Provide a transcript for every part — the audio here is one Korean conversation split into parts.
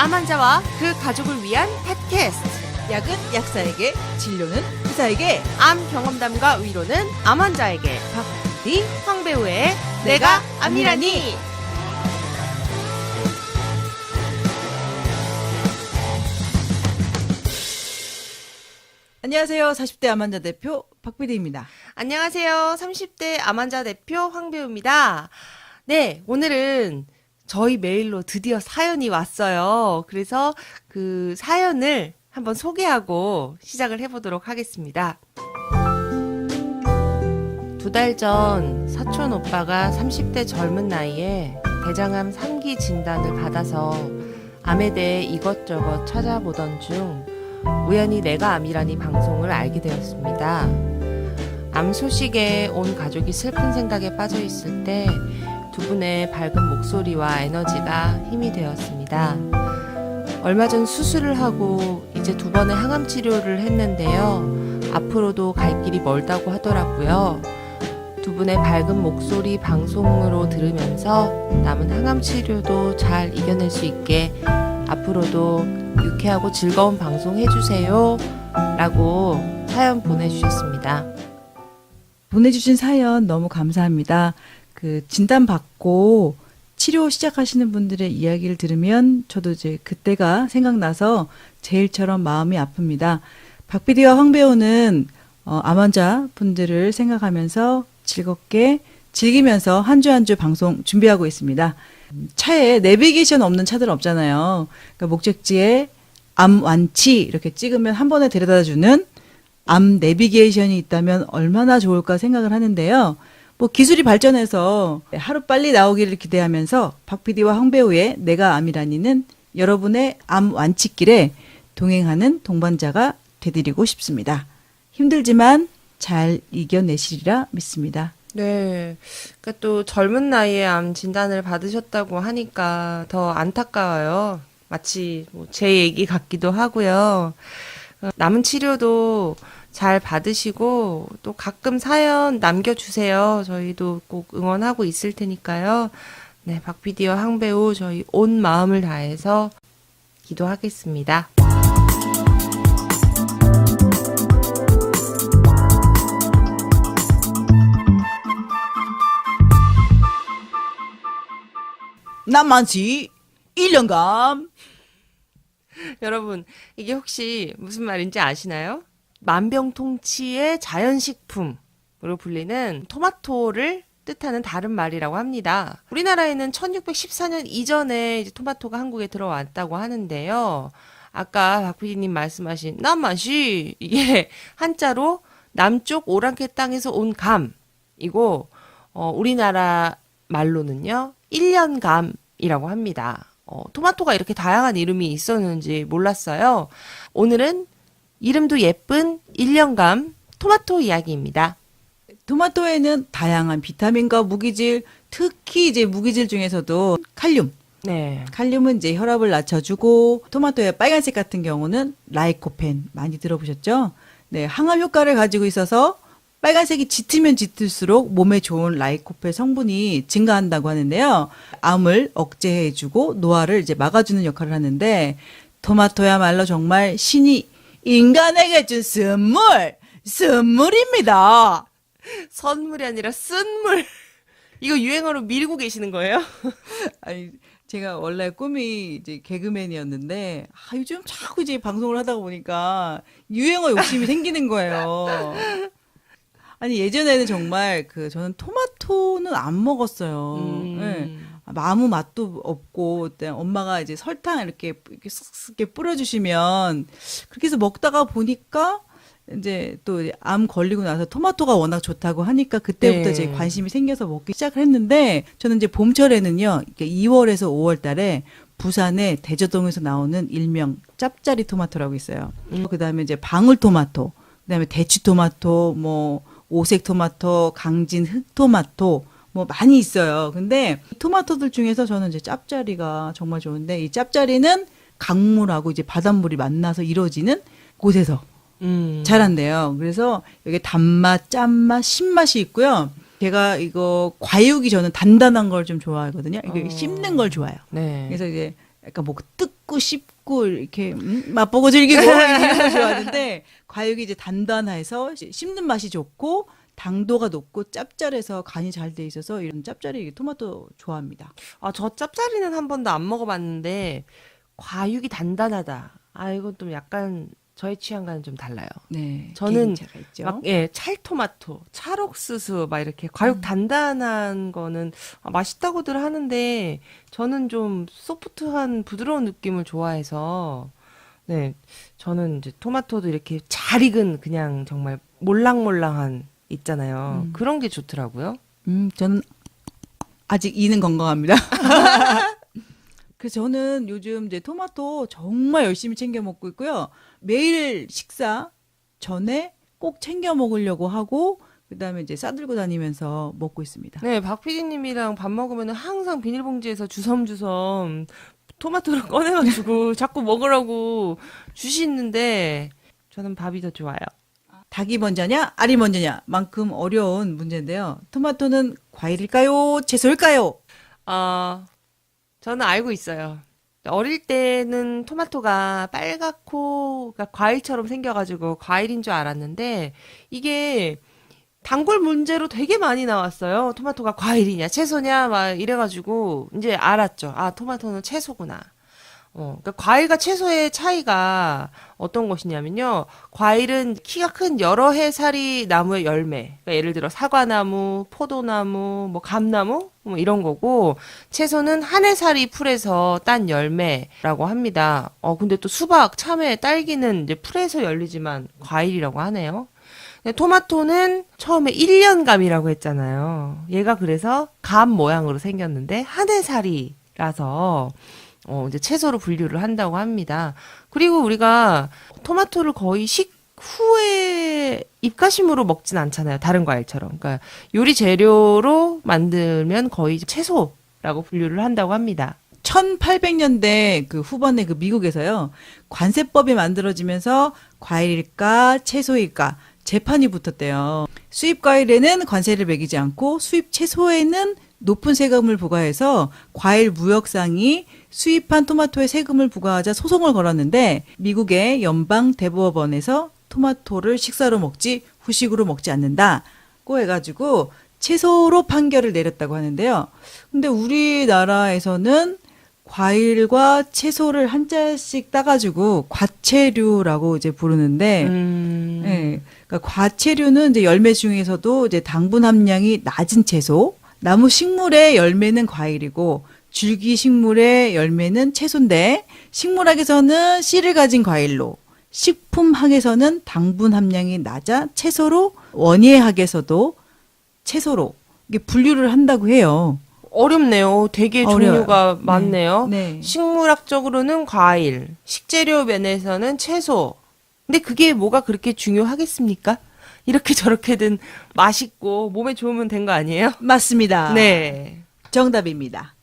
암 환자와 그 가족을 위한 팟캐스트. 약은 약사에게, 진료는 의사에게. 암 경험담과 위로는 암 환자에게. 박디 황배우의 내가 암이라니. 안녕하세요. 40대 암환자 대표 박PD입니다. 안녕하세요. 30대 암 환자 대표 황배우입니다. 네, 오늘은 저희 메일로 드디어 사연이 왔어요. 그래서 그 사연을 한번 소개하고 시작을 해보도록 하겠습니다. 두 달 전 사촌 오빠가 30대 젊은 나이에 대장암 3기 진단을 받아서 암에 대해 이것저것 찾아보던 중 우연히 내가 암이라니 방송을 알게 되었습니다. 암 소식에 온 가족이 슬픈 생각에 빠져 있을 때 두 분의 밝은 목소리와 에너지가 힘이 되었습니다. 얼마 전 수술을 하고 이제 두 번의 항암 치료를 했는데요. 앞으로도 갈 길이 멀다고 하더라고요. 두 분의 밝은 목소리 방송으로 들으면서 남은 항암 치료도 잘 이겨낼 수 있게 앞으로도 유쾌하고 즐거운 방송 해주세요. 라고 사연 보내주셨습니다. 보내주신 사연 너무 감사합니다. 그 진단 받고 치료 시작하시는 분들의 이야기를 들으면 저도 이제 그때가 생각나서 제일처럼 마음이 아픕니다. 박PD와 황 배우는 어, 암 환자 분들을 생각하면서 즐겁게 즐기면서 한 주 한 주 방송 준비하고 있습니다. 차에 내비게이션 없는 차들 없잖아요. 그러니까 목적지에 암 완치 이렇게 찍으면 한 번에 데려다 주는 암 내비게이션이 있다면 얼마나 좋을까 생각을 하는데요. 뭐 기술이 발전해서 하루 빨리 나오기를 기대하면서 박 PD와 황 배우의 내가 암이라니는 여러분의 암 완치길에 동행하는 동반자가 되드리고 싶습니다. 힘들지만 잘 이겨내시리라 믿습니다. 네. 그러니까 또 젊은 나이에 암 진단을 받으셨다고 하니까 더 안타까워요. 마치 뭐 제 얘기 같기도 하고요. 어, 남은 치료도 잘 받으시고 또 가끔 사연 남겨주세요. 저희도 꼭 응원하고 있을 테니까요. 네, 박 PD와 항배우 저희 온 마음을 다해서 기도하겠습니다. 남만치 1년간 여러분, 이게 혹시 무슨 말인지 아시나요? 만병통치의 자연식품으로 불리는 토마토를 뜻하는 다른 말이라고 합니다. 우리나라에는 1614년 이전에 토마토가 한국에 들어왔다고 하는데요. 아까 박 PD님 말씀하신 남맛이 이게 한자로 남쪽 오랑캐 땅에서 온 감이고 어, 우리나라 말로는요 1년 감이라고 합니다. 어, 토마토가 이렇게 다양한 이름이 있었는지 몰랐어요. 오늘은 이름도 예쁜 1년감 토마토 이야기입니다. 토마토에는 다양한 비타민과 무기질, 특히 이제 무기질 중에서도 칼륨. 네. 칼륨은 이제 혈압을 낮춰주고 토마토의 빨간색 같은 경우는 라이코펜 많이 들어보셨죠? 네, 항암 효과를 가지고 있어서 빨간색이 짙으면 짙을수록 몸에 좋은 라이코펜 성분이 증가한다고 하는데요. 암을 억제해주고 노화를 이제 막아주는 역할을 하는데 토마토야말로 정말 신이 인간에게 준 선물, 선물입니다. 선물이 아니라 쓴물. 이거 유행어로 밀고 계시는 거예요? 아니 제가 원래 꿈이 이제 개그맨이었는데 아, 요즘 자꾸 이제 방송을 하다 보니까 유행어 욕심이 생기는 거예요. 아니 예전에는 정말 그 저는 토마토는 안 먹었어요. 음. 네. 아무 맛도 없고 엄마가 이제 설탕 이렇게 이렇게 쓱쓱 뿌려주시면 그렇게 해서 먹다가 보니까 이제 또 암 걸리고 나서 토마토가 워낙 좋다고 하니까 그때부터 네. 이제 관심이 생겨서 먹기 시작을 했는데 저는 이제 봄철에는요 이렇게 2월에서 5월 달에 부산의 대저동에서 나오는 일명 짭짜리 토마토라고 있어요. 음. 그다음에 이제 방울 토마토, 그다음에 대추 토마토, 뭐 오색 토마토, 강진 흑 토마토 뭐 많이 있어요. 근데 이 토마토들 중에서 저는 이제 짭짜리가 정말 좋은데 이 짭짜리는 강물하고 이제 바닷물이 만나서 이루어지는 곳에서 음. 자란대요. 그래서 여기 단맛, 짠맛, 신맛이 있고요. 제가 이거 과육이 저는 단단한 걸 좀 좋아하거든요. 이거 어. 씹는 걸 좋아해요. 네. 그래서 이제 약간 뭐 뜯고 씹고 이렇게 음, 맛보고 즐기고 이런 거 좋아하는데 과육이 이제 단단해서 씹는 맛이 좋고 당도가 높고 짭짤해서 간이 잘 돼 있어서 이런 짭짤이 토마토 좋아합니다. 아, 저 짭짜리는 한 번도 안 먹어봤는데 과육이 단단하다. 아, 이건 좀 약간 저의 취향과는 좀 달라요. 네, 저는. 막, 예, 찰토마토, 찰옥수수, 막 이렇게 과육 음. 단단한 거는 아, 맛있다고들 하는데, 저는 좀 소프트한 부드러운 느낌을 좋아해서, 네, 저는 이제 토마토도 이렇게 잘 익은 그냥 정말 몰랑몰랑한 있잖아요. 음. 그런 게 좋더라고요. 음, 저는 아직 이는 건강합니다. 그래서 저는 요즘 이제 토마토 정말 열심히 챙겨 먹고 있고요. 매일 식사 전에 꼭 챙겨 먹으려고 하고 그다음에 이제 싸들고 다니면서 먹고 있습니다. 네, 박 PD님이랑 밥 먹으면 항상 비닐봉지에서 주섬주섬 토마토를 꺼내가지고 자꾸 먹으라고 주시는데, 저는 밥이 더 좋아요. 닭이 먼저냐, 알이 먼저냐 만큼 어려운 문제인데요. 토마토는 과일일까요, 채소일까요? 어, 저는 알고 있어요. 어릴 때는 토마토가 빨갛고 그러니까 과일처럼 생겨가지고 과일인 줄 알았는데 이게 단골 문제로 되게 많이 나왔어요. 토마토가 과일이냐 채소냐 막 이래가지고 이제 알았죠. 아 토마토는 채소구나. 어, 그러니까 과일과 채소의 차이가 어떤 것이냐면요. 과일은 키가 큰 여러 해살이 나무의 열매. 그러니까 예를 들어 사과나무, 포도나무, 뭐 감나무 뭐 이런 거고 채소는 한 해살이 풀에서 딴 열매라고 합니다. 어, 근데 또 수박, 참외, 딸기는 이제 풀에서 열리지만 과일이라고 하네요. 토마토는 처음에 1년감이라고 했잖아요. 얘가 그래서 감 모양으로 생겼는데 한 해살이라서 어, 이제 채소로 분류를 한다고 합니다. 그리고 우리가 토마토를 거의 식 후에 입가심으로 먹진 않잖아요. 다른 과일처럼. 그러니까 요리 재료로 만들면 거의 채소라고 분류를 한다고 합니다. 1800년대 그 후반에 그 미국에서요. 관세법이 만들어지면서 과일일까 채소일까 재판이 붙었대요. 수입 과일에는 관세를 매기지 않고 수입 채소에는 높은 세금을 부과해서 과일 무역상이 수입한 토마토에 세금을 부과하자 소송을 걸었는데 미국의 연방 대법원에서 토마토를 식사로 먹지 후식으로 먹지 않는다고 해가지고 채소로 판결을 내렸다고 하는데요. 근데 우리나라에서는 과일과 채소를 한 자씩 따가지고 과채류라고 이제 부르는데, 음. 예, 그러니까 과채류는 이제 열매 중에서도 이제 당분 함량이 낮은 채소, 나무 식물의 열매는 과일이고 줄기 식물의 열매는 채소인데 식물학에서는 씨를 가진 과일로, 식품학에서는 당분 함량이 낮아 채소로, 원예학에서도 채소로 이게 분류를 한다고 해요. 어렵네요. 되게 어려워요. 종류가 네. 많네요. 네. 식물학적으로는 과일, 식재료 면에서는 채소. 근데 그게 뭐가 그렇게 중요하겠습니까? 이렇게 저렇게든 맛있고 몸에 좋으면 된 거 아니에요? 맞습니다. 네. 정답입니다.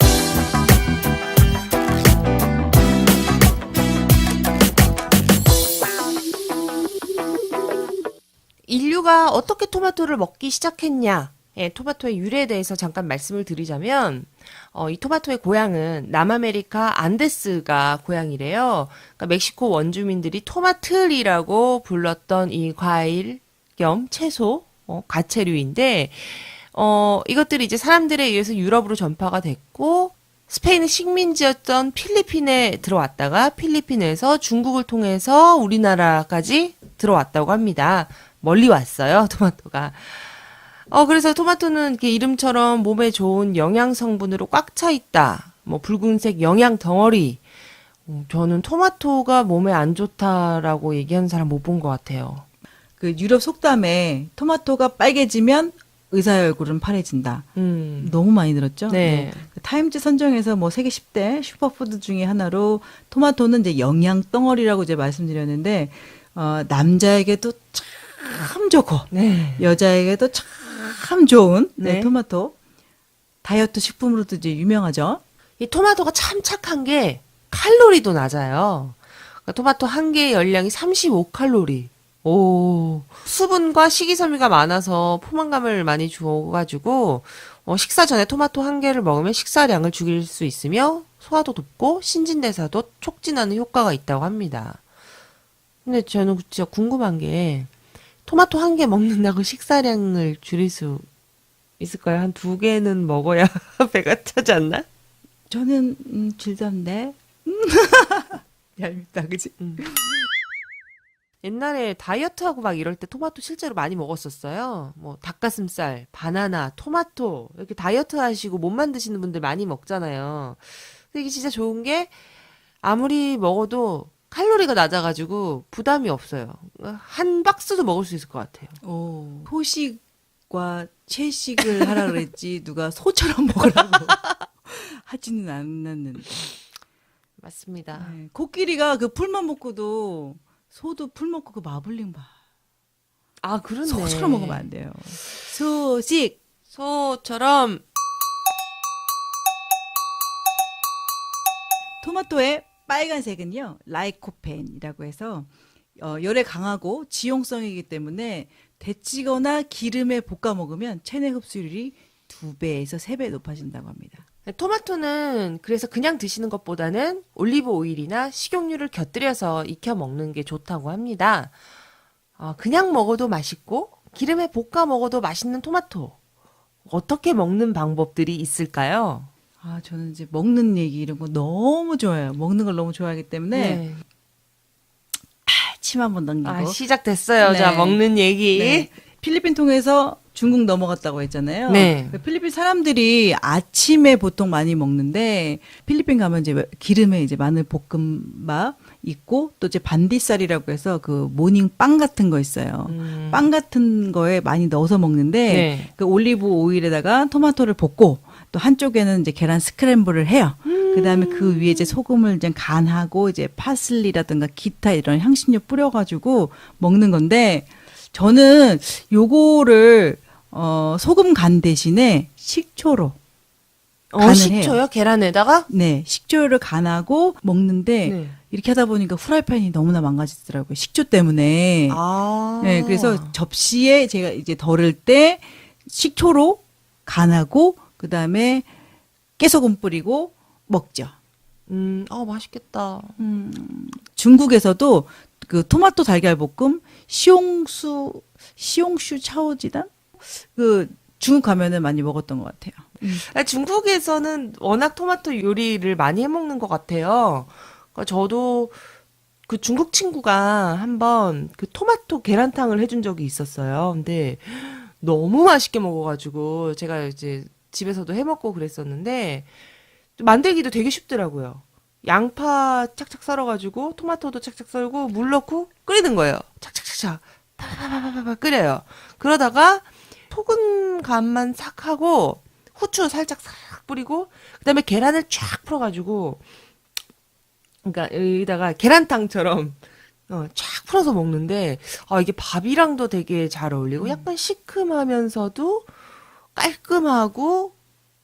인류가 어떻게 토마토를 먹기 시작했냐? 예, 토마토의 유래에 대해서 잠깐 말씀을 드리자면, 어, 이 토마토의 고향은 남아메리카 안데스가 고향이래요. 그러니까 멕시코 원주민들이 토마틀이라고 불렀던 이 과일 겸 채소, 어, 가채류인데, 어, 이것들이 이제 사람들에 의해서 유럽으로 전파가 됐고, 스페인의 식민지였던 필리핀에 들어왔다가 필리핀에서 중국을 통해서 우리나라까지 들어왔다고 합니다. 멀리 왔어요, 토마토가. 어, 그래서 토마토는 이렇게 이름처럼 몸에 좋은 영양 성분으로 꽉 차 있다. 뭐 붉은색 영양 덩어리. 어, 저는 토마토가 몸에 안 좋다라고 얘기하는 사람 못 본 것 같아요. 그 유럽 속담에 토마토가 빨개지면 의사의 얼굴은 파래진다. 음. 너무 많이 들었죠? 네. 그 타임즈 선정에서 뭐 세계 10대 슈퍼푸드 중에 하나로 토마토는 이제 영양 덩어리라고 이제 말씀드렸는데 어, 남자에게도 참 좋고 네. 여자에게도 참 좋은 네, 네. 토마토 다이어트 식품으로도 이제 유명하죠. 이 토마토가 참 착한 게 칼로리도 낮아요. 그러니까 토마토 한 개의 열량이 35칼로리. 오, 수분과 식이섬유가 많아서 포만감을 많이 줘가지고 어, 식사 전에 토마토 한 개를 먹으면 식사량을 죽일 수 있으며 소화도 돕고 신진대사도 촉진하는 효과가 있다고 합니다. 근데 저는 진짜 궁금한 게 토마토 한 개 먹는다고 식사량을 줄일 수 있을까요? 한 두 개는 먹어야 배가 차지 않나? 저는 음, 질던데. 얄밉다, 그지? 옛날에 다이어트하고 막 이럴 때 토마토 실제로 많이 먹었었어요. 뭐 닭가슴살, 바나나, 토마토 이렇게 다이어트 하시고 몸 만드시는 분들 많이 먹잖아요. 근데 이게 진짜 좋은 게 아무리 먹어도 칼로리가 낮아가지고 부담이 없어요. 한 박스도 먹을 수 있을 것 같아요. 오. 소식과 채식을 하라 그랬지 누가 소처럼 먹으라고 하지는 않았는데. 맞습니다. 네. 코끼리가 그 풀만 먹고도 소도 풀 먹고 그 마블링 봐. 아 그렇네. 소처럼 먹으면 안 돼요. 소식. 소처럼 토마토의 빨간색은요 라이코펜이라고 해서 어, 열에 강하고 지용성이기 때문에 데치거나 기름에 볶아 먹으면 체내 흡수율이 두 배에서 세배 높아진다고 합니다. 토마토는 그래서 그냥 드시는 것보다는 올리브 오일이나 식용유를 곁들여서 익혀 먹는 게 좋다고 합니다. 어, 그냥 먹어도 맛있고 기름에 볶아 먹어도 맛있는 토마토. 어떻게 먹는 방법들이 있을까요? 아 저는 이제 먹는 얘기 이런 거 너무 좋아해요. 먹는 걸 너무 좋아하기 때문에 침 한번 넘기고 아, 시작됐어요. 네. 자, 먹는 얘기. 네. 필리핀 통해서 중국 넘어갔다고 했잖아요. 네. 그 필리핀 사람들이 아침에 보통 많이 먹는데 필리핀 가면 이제 기름에 이제 마늘 볶음밥 있고 또 이제 반디살이라고 해서 그 모닝 빵 같은 거 있어요. 음, 빵 같은 거에 많이 넣어서 먹는데 네. 그 올리브 오일에다가 토마토를 볶고 또 한쪽에는 이제 계란 스크램블을 해요. 그다음에 그 위에 이제 소금을 이제 간하고 이제 파슬리라든가 기타 이런 향신료 뿌려가지고 먹는 건데 저는 요거를 어 소금 간 대신에 식초로 어, 간을 식초요? 계란에다가? 네 식초를 간하고 먹는데 네. 이렇게 하다 보니까 후라이팬이 너무나 망가지더라고요 식초 때문에. 아. 네, 그래서 접시에 제가 이제 덜을 때 식초로 간하고 그다음에 깨소금 뿌리고 먹죠. 음, 아, 맛있겠다. 중국에서도 그 토마토 달걀 볶음 시옹수 시옹슈 차오지단 그 중국 가면은 많이 먹었던 것 같아요. 아, 중국에서는 워낙 토마토 요리를 많이 해 먹는 것 같아요. 그러니까 저도 그 중국 친구가 한번 그 토마토 계란탕을 해준 적이 있었어요. 근데 너무 맛있게 먹어가지고 제가 이제 집에서도 해 먹고 그랬었는데 만들기도 되게 쉽더라고요. 양파 착착 썰어가지고 토마토도 착착 썰고 물 넣고 끓이는 거예요. 착착착착 끓여요. 그러다가 소금 간만 싹 하고 후추 살짝 싹 뿌리고 그다음에 계란을 쫙 풀어가지고 그러니까 여기다가 계란탕처럼 어, 쫙 풀어서 먹는데 아 이게 밥이랑도 되게 잘 어울리고 약간 시큼하면서도 깔끔하고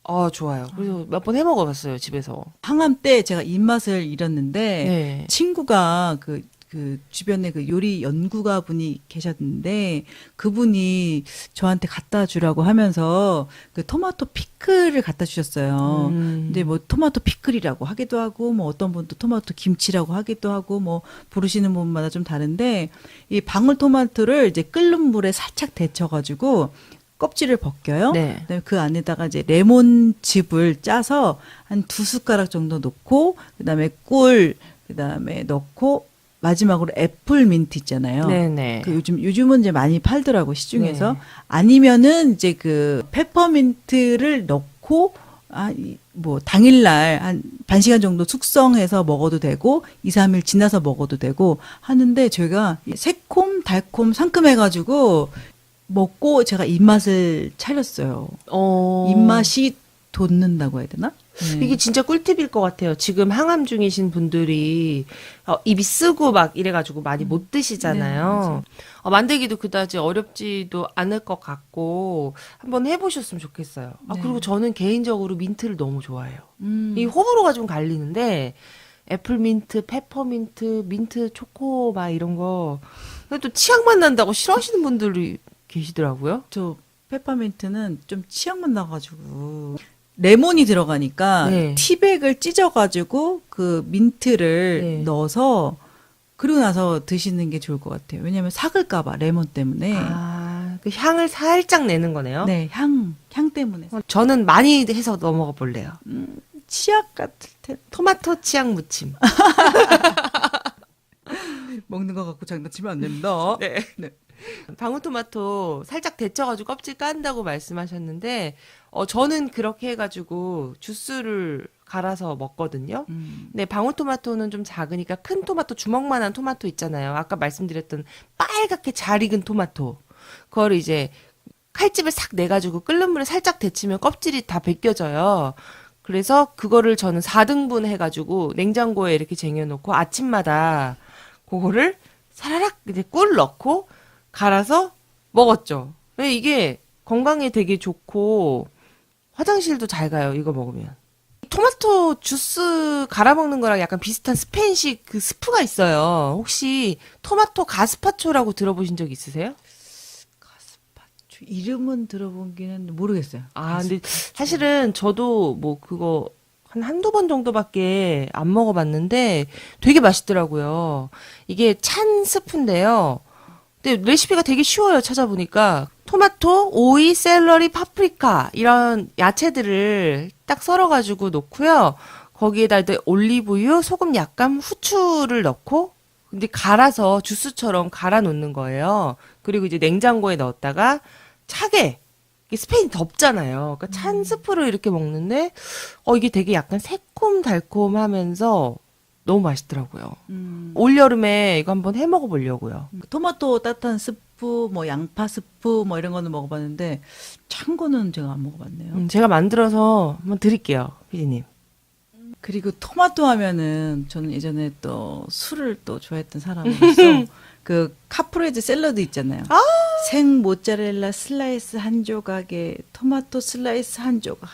어 좋아요. 그래서 몇 번 해 먹어봤어요 집에서. 항암 때 제가 입맛을 잃었는데 네. 친구가 그, 그 주변에 그 요리 연구가 분이 계셨는데 그분이 저한테 갖다 주라고 하면서 그 토마토 피클을 갖다 주셨어요. 음. 근데 뭐 토마토 피클이라고 하기도 하고 뭐 어떤 분도 토마토 김치라고 하기도 하고 뭐 부르시는 분마다 좀 다른데 이 방울 토마토를 이제 끓는 물에 살짝 데쳐 가지고 껍질을 벗겨요. 네. 그다음에 그 안에다가 이제 레몬즙을 짜서 한 두 숟가락 정도 넣고 그다음에 꿀 그다음에 넣고 마지막으로 애플 민트 있잖아요. 네네. 그 요즘 요즘은 이제 많이 팔더라고 시중에서 네. 아니면은 이제 그 페퍼민트를 넣고 아뭐 당일날 한 반 시간 정도 숙성해서 먹어도 되고 2, 3일 지나서 먹어도 되고 하는데 제가 새콤 달콤 상큼해 가지고 먹고 제가 입맛을 차렸어요. 어. 입맛이 돋는다고 해야 되나? 네. 이게 진짜 꿀팁일 것 같아요. 지금 항암 중이신 분들이 어, 입이 쓰고 막 이래가지고 많이 못 네, 드시잖아요. 어, 만들기도 그다지 어렵지도 않을 것 같고 한번 해보셨으면 좋겠어요. 아 네. 그리고 저는 개인적으로 민트를 너무 좋아해요. 음. 이 호불호가 좀 갈리는데 애플 민트, 페퍼 민트, 민트 초코 막 이런 거. 근데 또 치약만 난다고 싫어하시는 분들이 계시더라고요. 저 페퍼민트는 좀 치약만 나가지고 레몬이 들어가니까 네. 티백을 찢어가지고 그 민트를 네. 넣어서 그리고 나서 드시는 게 좋을 것 같아요. 왜냐하면 삭을까봐 레몬 때문에. 아, 그 향을 살짝 내는 거네요. 네, 향, 향 때문에. 어, 저는 많이 해서 넘어가 볼래요. 치약 같을 테 토마토 치약 무침. 먹는 거 갖고 장난치면 안 됩니다. 네. 네. 방울토마토 살짝 데쳐가지고 껍질 깐다고 말씀하셨는데, 어, 저는 그렇게 해가지고 주스를 갈아서 먹거든요. 음. 네, 방울토마토는 좀 작으니까 큰 토마토, 주먹만한 토마토 있잖아요. 아까 말씀드렸던 빨갛게 잘 익은 토마토. 그거를 이제 칼집을 싹 내가지고 끓는 물에 살짝 데치면 껍질이 다 벗겨져요. 그래서 그거를 저는 4등분 해가지고 냉장고에 이렇게 쟁여놓고 아침마다 그거를 사라락 이제 꿀 넣고 갈아서 먹었죠. 왜 이게 건강에 되게 좋고 화장실도 잘 가요. 이거 먹으면. 토마토 주스 갈아 먹는 거랑 약간 비슷한 스페인식 그 스프가 있어요. 혹시 토마토 가스파초라고 들어보신 적 있으세요? 가스파초 이름은 들어본기는 모르겠어요. 아, 근데 사실은 저도 뭐 그거 한 한두 번 정도밖에 안 먹어봤는데 되게 맛있더라고요. 이게 찬 스프인데요. 근데 레시피가 되게 쉬워요. 찾아보니까. 토마토, 오이, 샐러리, 파프리카 이런 야채들을 딱 썰어가지고 놓고요. 거기에다 이제 올리브유, 소금 약간, 후추를 넣고 근데 갈아서 주스처럼 갈아 놓는 거예요. 그리고 이제 냉장고에 넣었다가 차게 스페인 덥잖아요. 그러니까 찬 스프를 이렇게 먹는데 어 이게 되게 약간 새콤달콤하면서 너무 맛있더라고요. 음, 올 여름에 이거 한번 해 먹어 보려고요. 토마토 따뜻한 스프, 뭐 양파 스프, 뭐 이런 거는 먹어봤는데 찬 거는 제가 안 먹어봤네요. 음, 제가 만들어서 한번 드릴게요, 피디님. 그리고 토마토 하면은 저는 예전에 또 술을 또 좋아했던 사람으로서 그 카프레제 샐러드 있잖아요. 생 모짜렐라 슬라이스 한 조각에 토마토 슬라이스 한 조각.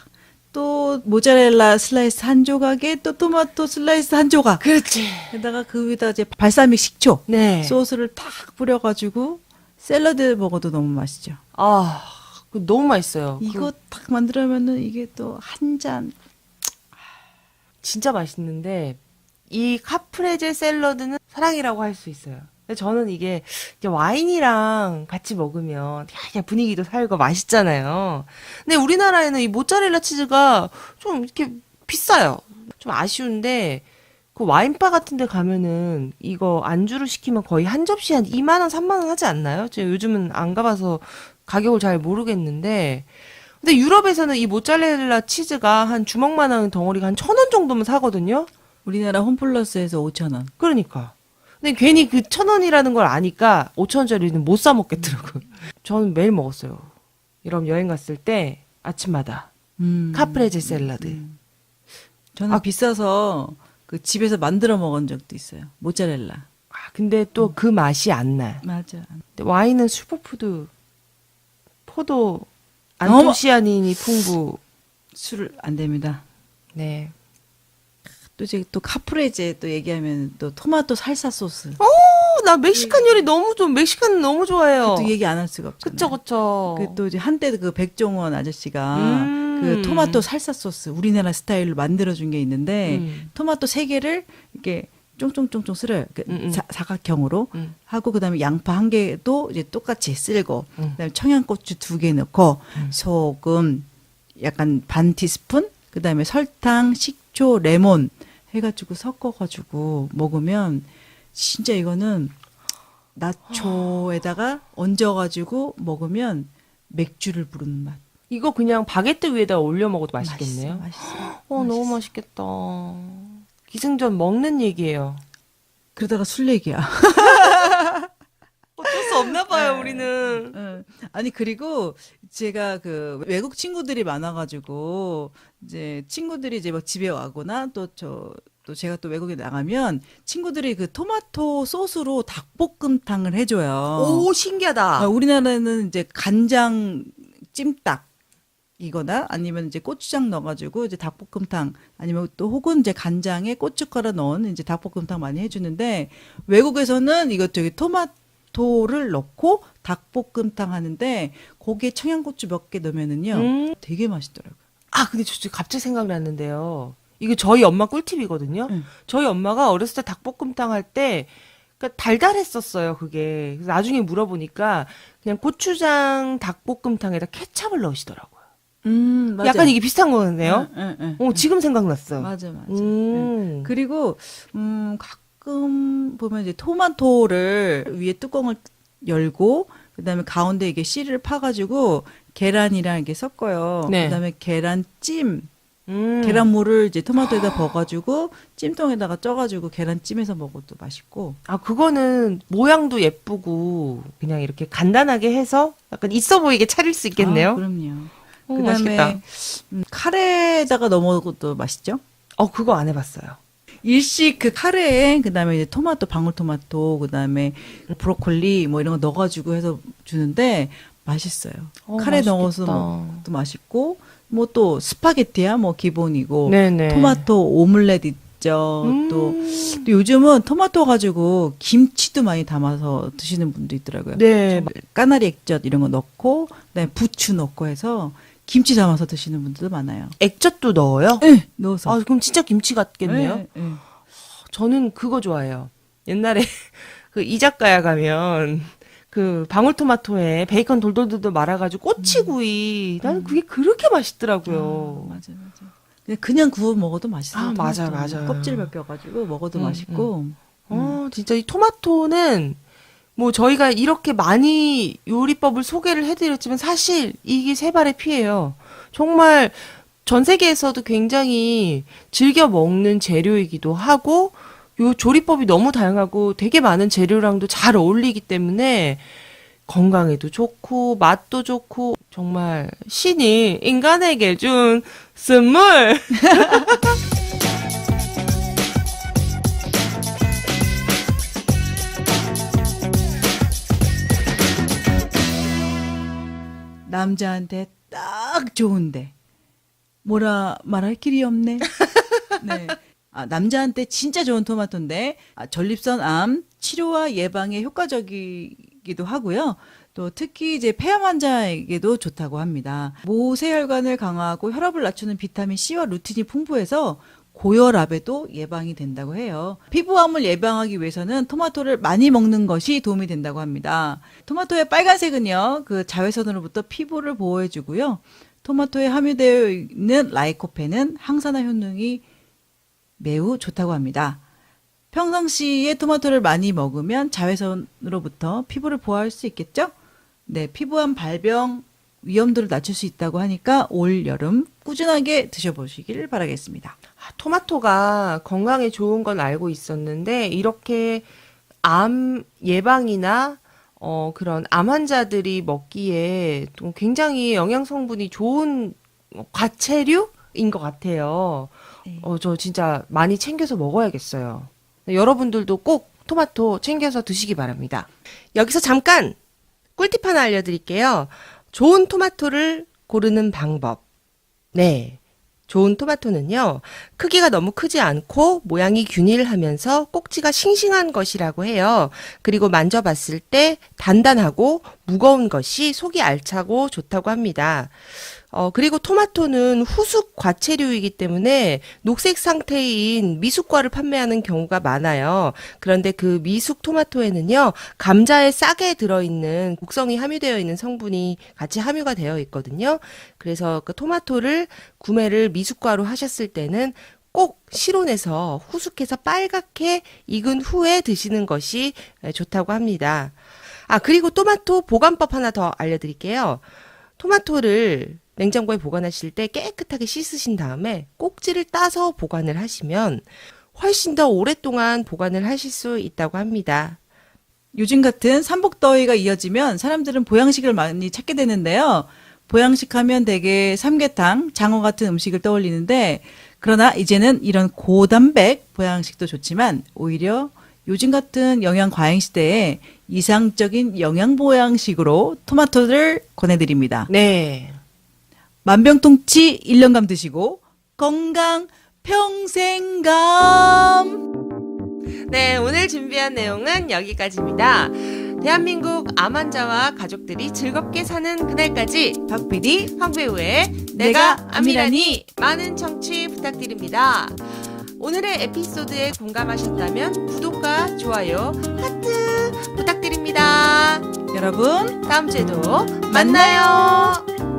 또 모짜렐라 슬라이스 한 조각에 또 토마토 슬라이스 한 조각. 그렇지. 게다가 그 위에다 이제 발사믹 식초 네. 소스를 탁 뿌려가지고 샐러드 먹어도 너무 맛있죠. 아, 그 너무 맛있어요. 이거 그딱 만들어면은 이게 또 한 잔. 진짜 맛있는데 이 카프레제 샐러드는 사랑이라고 할 수 있어요. 저는 이게 와인이랑 같이 먹으면 그냥 분위기도 살고 맛있잖아요. 근데 우리나라에는 이 모짜렐라 치즈가 좀 이렇게 비싸요. 좀 아쉬운데 그 와인바 같은 데 가면은 이거 안주로 시키면 거의 한 접시에 한 2만 원, 3만 원 하지 않나요? 제가 요즘은 안 가봐서 가격을 잘 모르겠는데 근데 유럽에서는 이 모짜렐라 치즈가 한 주먹만한 덩어리가 한 천 원 정도면 사거든요. 우리나라 홈플러스에서 5천 원. 그러니까. 근데 괜히 그 천 원이라는 걸 아니까 오천 원짜리는 못 사 먹겠더라고요. 저는 매일 먹었어요. 유럽 여행 갔을 때 아침마다 음. 카프레제 샐러드. 저는 아. 비싸서 그 집에서 만들어 먹은 적도 있어요. 모짜렐라. 아, 근데 또 그 맛이 안 나요. 맞아. 근데 와인은 슈퍼푸드, 포도! 안토시아닌이 풍부. 술 안 됩니다. 네. 또 이제 또 카프레제 또 얘기하면 또 토마토 살사 소스. 어, 나 멕시칸 요리 너무 좀 멕시칸 너무 좋아해요. 또 얘기 안 할 수가 없잖아요. 그쵸 그쵸. 그또 이제 한때 그 백종원 아저씨가 음. 그 토마토 살사 소스 우리나라 스타일로 만들어 준 게 있는데 음. 토마토 세 개를 이렇게 쫑쫑쫑쫑 쓸어요. 그 음, 음. 사, 사각형으로 음. 하고 그다음에 양파 한 개도 이제 똑같이 쓸고 음. 그다음에 청양고추 두 개 넣고 음. 소금 약간 반 티스푼 그다음에 설탕, 식초, 레몬 해가지고 섞어가지고 먹으면 진짜 이거는 나초에다가 얹어가지고 먹으면 맥주를 부르는 맛. 이거 그냥 바게트 위에다 올려 먹어도 맛있겠네요. 맛있어. 맛있어. 어, 너무 맛있겠다. 기승전 먹는 얘기예요. 그러다가 술 얘기야. 어쩔 수 없나 봐요, 네. 우리는. 응. 아니 그리고 제가 그 외국 친구들이 많아가지고 이제 친구들이 이제 막 집에 와거나 또 저 또 제가 또 외국에 나가면 친구들이 그 토마토 소스로 닭볶음탕을 해줘요. 오, 신기하다. 아, 우리나라는 이제 간장 찜닭 이거나 아니면 이제 고추장 넣어가지고 이제 닭볶음탕 아니면 또 혹은 이제 간장에 고춧가루 넣은 이제 닭볶음탕 많이 해주는데 외국에서는 이거 저기 토마토를 넣고 닭볶음탕 하는데 거기에 청양고추 몇 개 넣으면은요 음. 되게 맛있더라고요. 아 근데 저 갑자기 생각났는데요. 이게 저희 엄마 꿀팁이거든요. 응. 저희 엄마가 어렸을 때 닭볶음탕 할때 그러니까 달달했었어요. 그게 나중에 물어보니까 그냥 고추장 닭볶음탕에다 케찹을 넣으시더라고요. 음, 맞아. 약간 이게 비슷한 거네요. 응, 응, 응. 어 지금 생각났어. 맞아, 맞아. 음. 그리고 음 가끔 보면 이제 토마토를 위에 뚜껑을 열고 그다음에 가운데 이게 씨를 파가지고 계란이랑 이렇게 섞어요. 네. 그다음에 계란찜, 음. 계란물을 이제 토마토에다 버가지고 찜통에다가 쪄가지고 계란찜해서 먹어도 맛있고. 아 그거는 모양도 예쁘고 그냥 이렇게 간단하게 해서 약간 있어 보이게 차릴 수 있겠네요. 아, 그럼요. 어, 그다음에 맛있겠다. 음, 카레에다가 넣어 먹어도 맛있죠. 어 그거 안 해봤어요. 일식 그 카레에 그다음에 이제 토마토 방울토마토 그다음에 브로콜리 뭐 이런 거 넣어가지고 해서 주는데 맛있어요. 어, 카레 맛있겠다. 넣어서 먹도 맛있고 뭐 또 스파게티야 뭐 기본이고 네네. 토마토 오믈렛 있죠. 음. 또, 또 요즘은 토마토 가지고 김치도 많이 담아서 드시는 분도 있더라고요. 네. 까나리 액젓 이런 거 넣고 그다음에 부추 넣고 해서 김치 담아서 드시는 분들도 많아요. 액젓도 넣어요? 네, 넣어서. 아 그럼 진짜 김치 같겠네요. 네, 네. 저는 그거 좋아해요. 옛날에 그 이자카야 가면 그 방울토마토에 베이컨 돌돌돌돌 말아가지고 꼬치구이 나는 그게 그렇게 맛있더라고요. 아, 맞아, 맞아. 그냥, 그냥 구워 먹어도 맛있어요. 아, 맞아. 맞아요. 껍질 벗겨가지고 먹어도 음, 맛있고. 어, 진짜 이 토마토는 뭐 저희가 이렇게 많이 요리법을 소개를 해드렸지만 사실 이게 세 발의 피예요. 정말 전 세계에서도 굉장히 즐겨 먹는 재료이기도 하고 요 조리법이 너무 다양하고 되게 많은 재료랑도 잘 어울리기 때문에 건강에도 좋고 맛도 좋고 정말 신이 인간에게 준 선물. 남자한테 딱 좋은데 뭐라 말할 길이 없네. 네. 아, 남자한테 진짜 좋은 토마토인데 아, 전립선 암 치료와 예방에 효과적이기도 하고요. 또 특히 이제 폐암 환자에게도 좋다고 합니다. 모세혈관을 강화하고 혈압을 낮추는 비타민 C와 루틴이 풍부해서 고혈압에도 예방이 된다고 해요. 피부암을 예방하기 위해서는 토마토를 많이 먹는 것이 도움이 된다고 합니다. 토마토의 빨간색은요, 그 자외선으로부터 피부를 보호해주고요. 토마토에 함유되어 있는 라이코펜은 항산화 효능이 매우 좋다고 합니다. 평상시에 토마토를 많이 먹으면 자외선으로부터 피부를 보호할 수 있겠죠? 네, 피부암 발병 위험도를 낮출 수 있다고 하니까 올 여름 꾸준하게 드셔보시길 바라겠습니다. 아, 토마토가 건강에 좋은 건 알고 있었는데 이렇게 암 예방이나 어 그런 암 환자들이 먹기에 또 굉장히 영양 성분이 좋은 과채류인 것 같아요. 네. 어 저 진짜 많이 챙겨서 먹어야겠어요. 여러분들도 꼭 토마토 챙겨서 드시기 바랍니다. 여기서 잠깐 꿀팁 하나 알려드릴게요. 좋은 토마토를 고르는 방법. 네. 좋은 토마토는요, 크기가 너무 크지 않고 모양이 균일하면서 꼭지가 싱싱한 것이라고 해요. 그리고 만져봤을 때 단단하고 무거운 것이 속이 알차고 좋다고 합니다. 어, 그리고 토마토는 후숙 과체류이기 때문에 녹색 상태인 미숙과를 판매하는 경우가 많아요. 그런데 그 미숙 토마토에는요, 감자의 싹에 들어있는 곡성이 함유되어 있는 성분이 같이 함유가 되어 있거든요. 그래서 그 토마토를 구매를 미숙과로 하셨을 때는 꼭 실온에서 후숙해서 빨갛게 익은 후에 드시는 것이 좋다고 합니다. 아, 그리고 토마토 보관법 하나 더 알려드릴게요. 토마토를 냉장고에 보관하실 때 깨끗하게 씻으신 다음에 꼭지를 따서 보관을 하시면 훨씬 더 오랫동안 보관을 하실 수 있다고 합니다. 요즘 같은 삼복더위가 이어지면 사람들은 보양식을 많이 찾게 되는데요. 보양식 하면 되게 삼계탕, 장어 같은 음식을 떠올리는데, 그러나 이제는 이런 고단백 보양식도 좋지만, 오히려 요즘 같은 영양 과잉 시대에 이상적인 영양 보양식으로 토마토를 권해드립니다. 네. 만병통치 1년간 드시고, 건강 평생감! 네, 오늘 준비한 내용은 여기까지입니다. 대한민국 암 환자와 가족들이 즐겁게 사는 그날까지 박 PD, 황 배우의 내가 아미라니 많은 청취 부탁드립니다. 오늘의 에피소드에 공감하셨다면 구독과 좋아요, 하트 부탁드립니다. 여러분 다음 주에도 만나요.